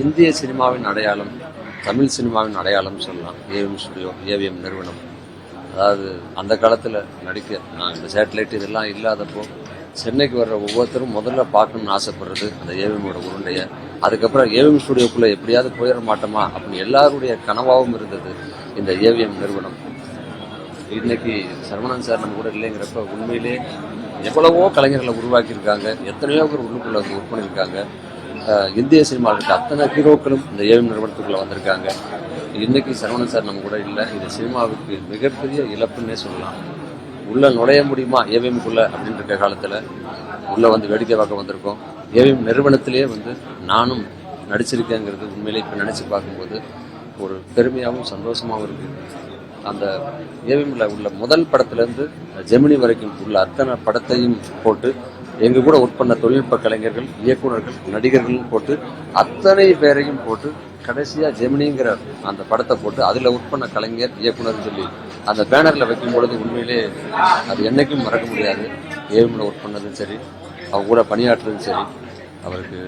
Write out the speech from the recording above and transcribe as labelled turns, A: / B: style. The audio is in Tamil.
A: இந்திய சினிமாவின் அடையாளம் தமிழ் சினிமாவின் அடையாளம் சொல்லலாம். ஏவிஎம் ஸ்டுடியோ ஏவிஎம் நிறுவனம். அதாவது அந்த காலத்தில் நடிக்க நான் இந்த சேட்டலைட் இதெல்லாம் இல்லாதப்போ சென்னைக்கு வர்ற ஒவ்வொருத்தரும் முதல்ல பார்க்கணும்னு ஆசைப்படுறது அந்த ஏவிஎம்மோட உருண்டையை. அதுக்கப்புறம் ஏவிஎம் ஸ்டுடியோக்குள்ளே எப்படியாவது போயிட மாட்டோமா அப்படின்னு எல்லாருடைய கனவாகவும் இருந்தது இந்த ஏவிஎம் நிறுவனம். இன்னைக்கு சரவணன் சார் நம்ம கூட இல்லைங்கிறப்ப உண்மையிலே எவ்வளவோ கலைஞர்களை உருவாக்கியிருக்காங்க. எத்தனையோ பேர் உள்ளுக்குள்ள வந்து ஒர்க் பண்ணியிருக்காங்க. இந்திய சினிமாவில் இருக்க அத்தனை ஹீரோக்களும் இந்த ஏவிஎம் நிறுவனத்துக்குள்ளே வந்திருக்காங்க. இன்றைக்கி சரவணன் சார் நம்ம கூட இல்லை. இது சினிமாவுக்கு மிகப்பெரிய இழப்புன்னே சொல்லலாம். உள்ளே நுழைய முடியுமா ஏவிஎம்குள்ளே அப்படின்னு இருக்க காலத்தில்? உள்ளே வந்து வேடிக்கை பார்க்க வந்திருக்கோம். ஏவிஎம் நிறுவனத்திலேயே வந்து நானும் நடிச்சிருக்கேங்கிறது உண்மையிலே இப்போ நினச்சி பார்க்கும்போது ஒரு பெருமையாகவும் சந்தோஷமாகவும் இருக்குது அந்த ஏவிஎம்ல உள்ள முதல் படத்துலேருந்து ஜெமினி வரைக்கும் உள்ள அத்தனை படத்தையும் போட்டு எங்க கூட ஒர்க் பண்ண தொழில்நுட்ப கலைஞர்கள் இயக்குனர்கள் நடிகர்கள் போட்டு அத்தனை பேரையும் போட்டு கடைசியாக ஜெமினிங்கிற அந்த படத்தை போட்டு அதில் ஒர்க் பண்ண கலைஞர் இயக்குனர்னு சொல்லி அந்த பேனரில் வைக்கும் பொழுது உண்மையிலே அது என்றைக்கும் மறக்க முடியாது. ஏவிஎம்ல ஒர்க் பண்ணதும் சரி அவங்க கூட பணியாற்றுறதும் சரி அவருக்கு